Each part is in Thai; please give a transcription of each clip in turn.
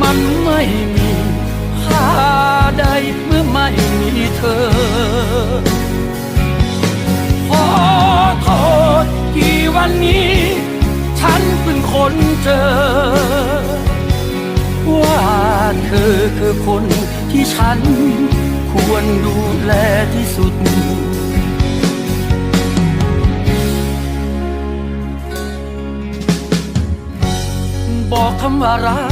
มันไม่มีค่าใดเมื่อไม่มีเธอ ขอโทษที่วันนี้ ฉันเพิ่งคนเจอ ว่าเธอคือคนที่ฉัน ควรดูแลที่สุดบอกคำว่ารัก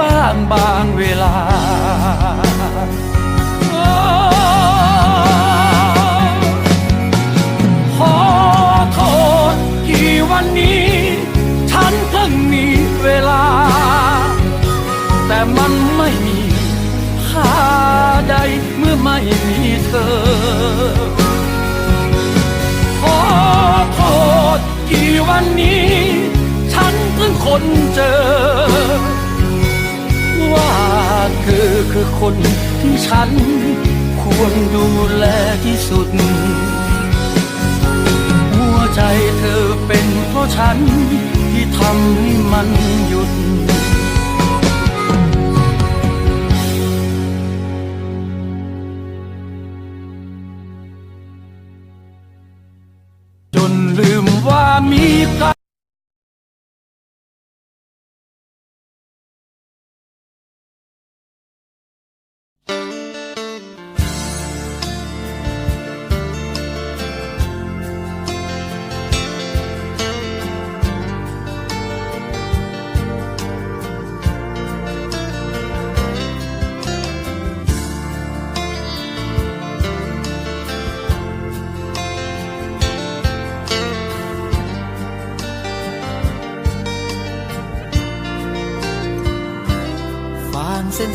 บ้างบางเวลาขอโทษที่วันนี้ฉันเพิ่งมีเวลา แต่มันไม่มีค่าใดเมื่อไม่มีเธอ ขอโทษที่วันนี้ ฉันเพิ่งคนเจอ คือคนที่ฉัน ควรดูแลที่สุด หัวใจเธอเป็นเพราะฉัน ที่ทำให้มันหยุดจนลืมว่ามีใคร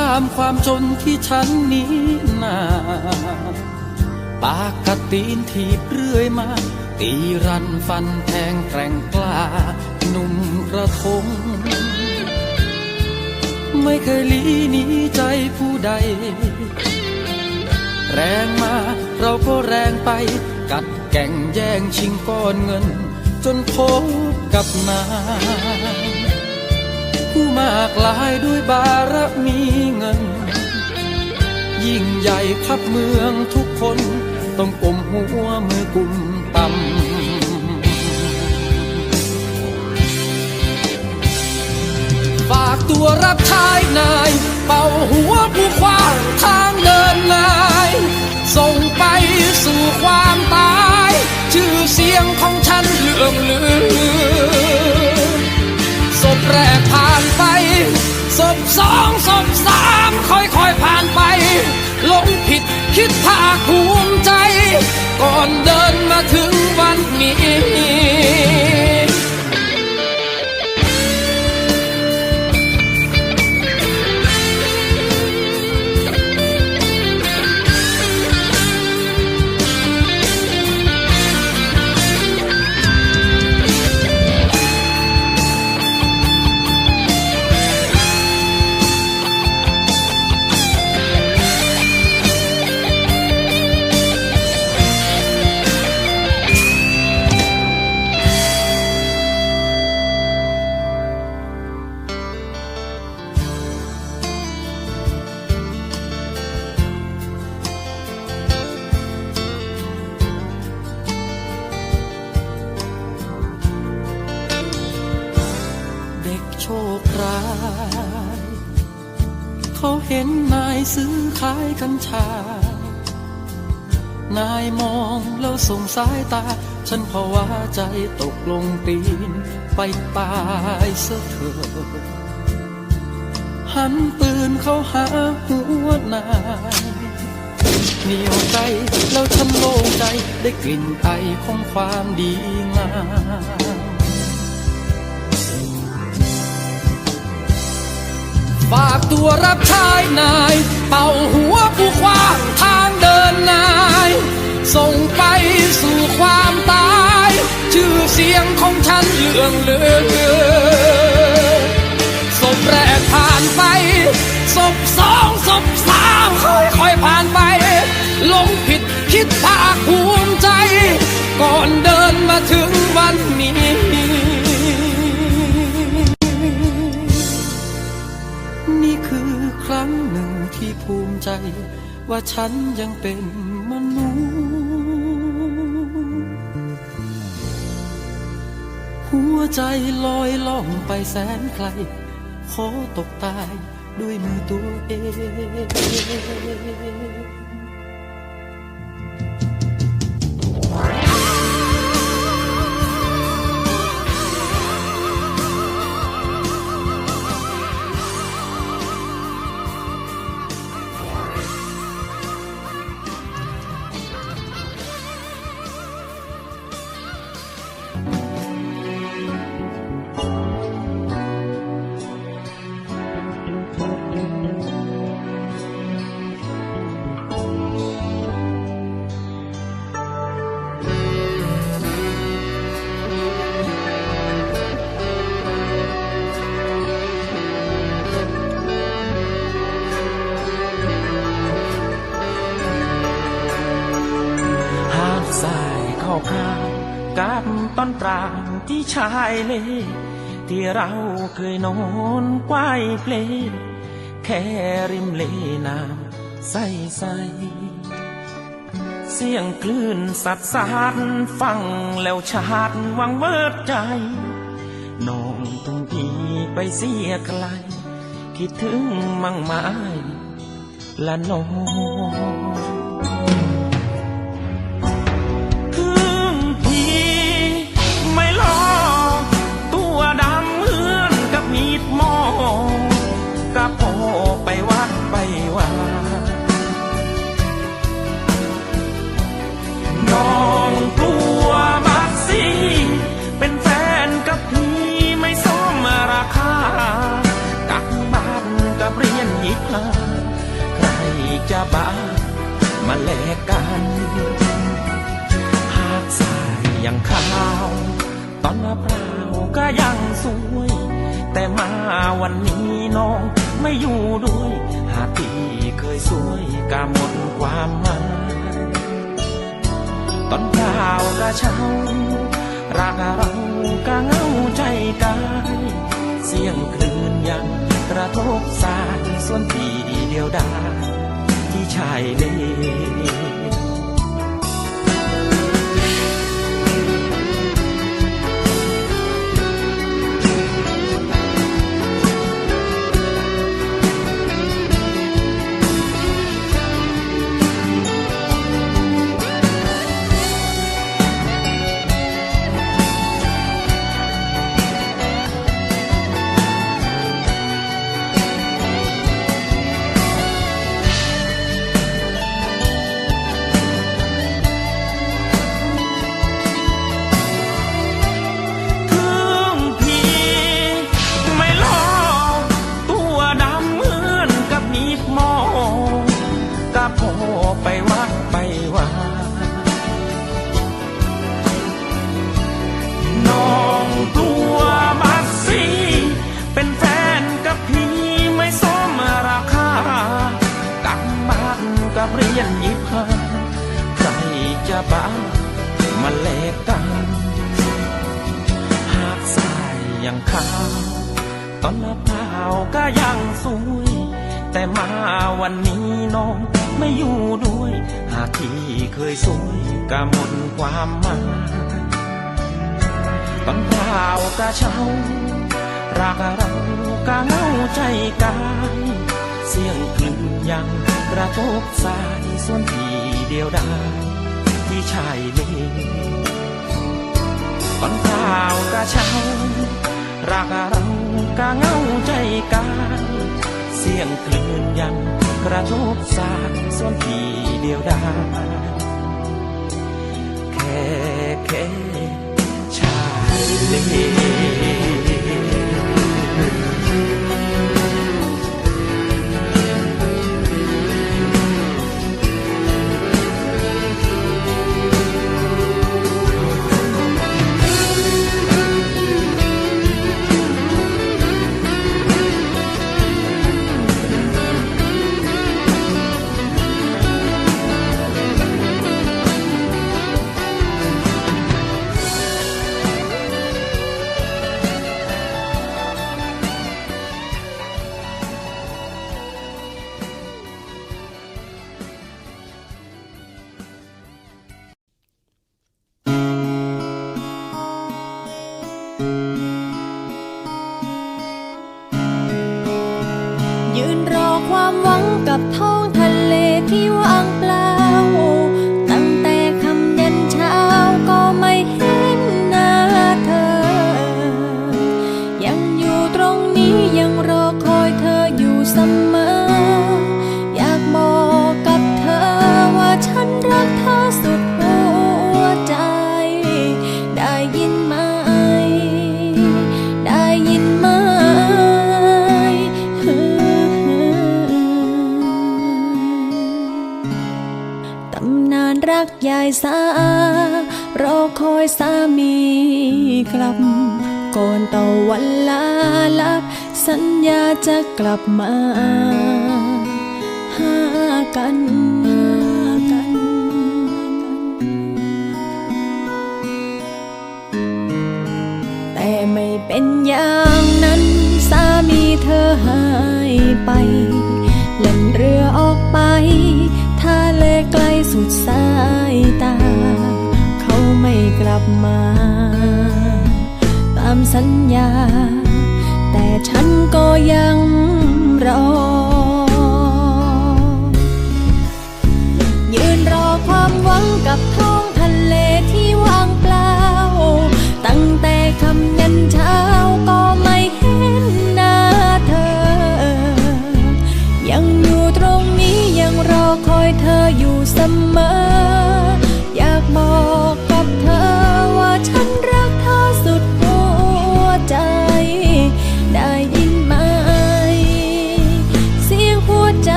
ข้ามความจนที่ฉันนี้นาป่าตีนถีบเรื่อยมา ตีรันฟันแทงแกร่งกล้าหนุ่มกระทง ไม่เคยลีหนีใจผู้ใด แรงมาเราก็แรงไป กัดแก่งแย่งชิงก้อนเงิน จนพบกับนายผู้มากลายด้วยบารมี ยิ่งใหญ่ขับเมืองทุกคน ต้องกลมหัวมือกุมต่ำฝากตัวรับใช้นาย เป่าหัวผู้ควางทางเดินนาย ส่งไปสู่ความตาย ชื่อเสียงของฉันเลื่องลือศพแรกผ่านไป ศพสองศพสามค่อยๆผ่านไปหลงผิดคิดภาคภูมิใจ ก่อนเดินมาถึงวันนี้ ซื้อขายกัญชา นายมองแล้วส่งสายตา ฉันภาวะใจตกลงตีนไปตายเสเถิดหันปืนเข้าหาหัวนายเหนียวใจแล้วฉันโล่งใจได้กลิ่นไอของความดีงาม วรับใช้นาย เป่าหัวผู้ควางทางเดินนาย ส่งไปสู่ความตาย ชื่อเสียงของฉันเลื่องลือศพแรกผ่านไปศพสองศพสามค่อยๆผ่านไปหลงผิดคิดภาคภูมิใจ ก่อนเดินมาถึงวันนี้ ใจ ว่าฉันยังเป็นมนุษย์หัวใจลอยล่องไปแสนไกล ขอตกตายด้วยมือตัวเอง ชายเลที่เราเคยนอนกวายเพลแค่ริมเลน้ำใสใสเสียงคลื่นสัดสานฟังแล้วชาดวังเบิดใจ น้องต้องพีไปเสียไกล คิดถึงมั่งไม้ละน้อง จะบามาแลกกัน หากสายยังขาว ตอนมะพร้าวก็ยังสวย แต่มาวันนี้น้องไม่อยู่ด้วย หากที่เคยสวยก็หมดความหมายตอนเปล่ากระเช้ารักเราก็เหงาใจกายเสียงคลื่นยังกระทบสายส่วนที่เดียวดาย ที่ช ยังขาวตอนมะพร้าวก็ยังสวย แต่มาวันนี้น้องไม่อยู่ด้วย หากที่เคยสวยก็หมดความหมายตอนเปล่ากระเช้ารักเราก็เหงาใจกายเสียงคลื่นยังกระทบสายส่วนที่เดียวดายที่ชายเลตอนเปล่ากระเช้า รักเรากะเงาใจกายเสียงคลื่นยังกระทบสาส่วนที่เดียวดายแค่แค่ชายเลายสารอคอยสามีกลับ ก่อนต่อวันลาลับ สัญญาจะกลับมาหากันแต่ไม่เป็นอย่างนั้น สามีเธอหายไปเล่นเรือออก สุดสายตา เขาไม่กลับมา ตามสัญญา แต่ฉันก็ยังรอ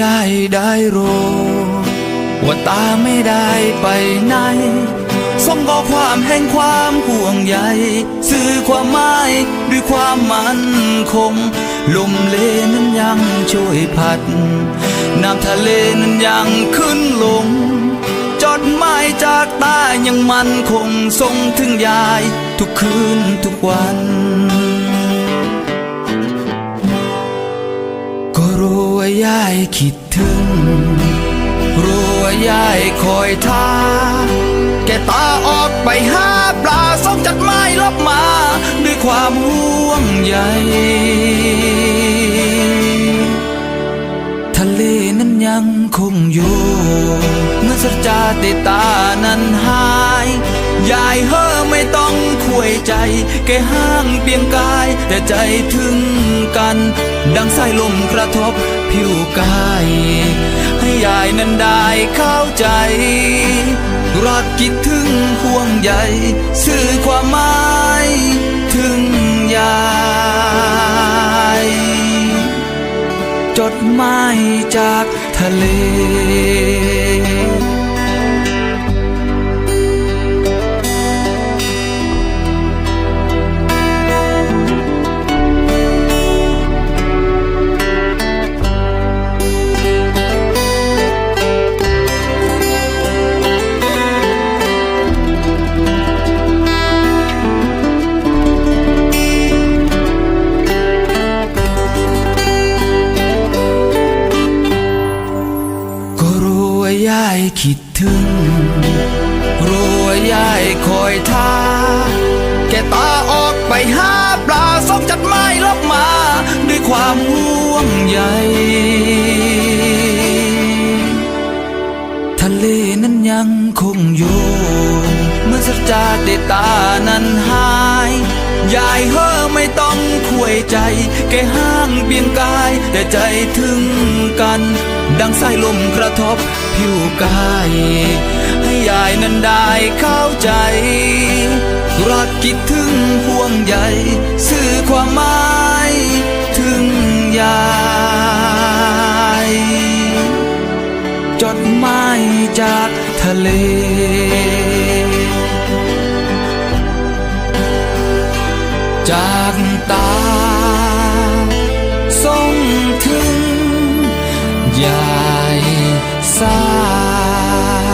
ยายได้รู้ ว่าตาไม่ได้ไปไหนส่งข้อความแห่งความห่วงใยสื่อความหมายด้วยความมั่นคง ลมเลนั้นยังช่วยพัด น้ำทะเลนั้นยังขึ้นลง จดหมายจากตายังมั่นคงส่งถึงยายทุกคืนทุกวัน รู้ว่ายายคิดถึง รู้ว่ายายคอยท่า แกตาออกไปหาปลาส่งจัดไม้ลบมา ด้วยความห่วงใยทะเลนั้นยัง คงอยู่เมื่อสัจจาติตานั้นหาย ยายเฮอไม่ต้องคุยใจ แกห้างเปียงกาย แต่ใจถึงกัน ดังสายลมกระทบผิวกาย ให้ยายนั้นได้เข้าใจ รักคิดถึงห่วงใยสื่อความหมายถึงยายจดหมายจาก ทะเล หาปลาส่งจัดไม้ลบมา ด้วยความห่วงใยทะเลนั้นยังคงอยู่เมื่อสัจจาเดตานั้นหายยายเฮอไม่ต้องคุยใจ แกห้างเบียงกาย แต่ใจถึงกัน ดังสายลมกระทบผิวกาย ให้ยายนั้นได้เข้าใจ รักคิดถึงห่วงใยสื่อความหมายถึงยายจดหมายจากทะเลจากตาส่งถึงยายสาย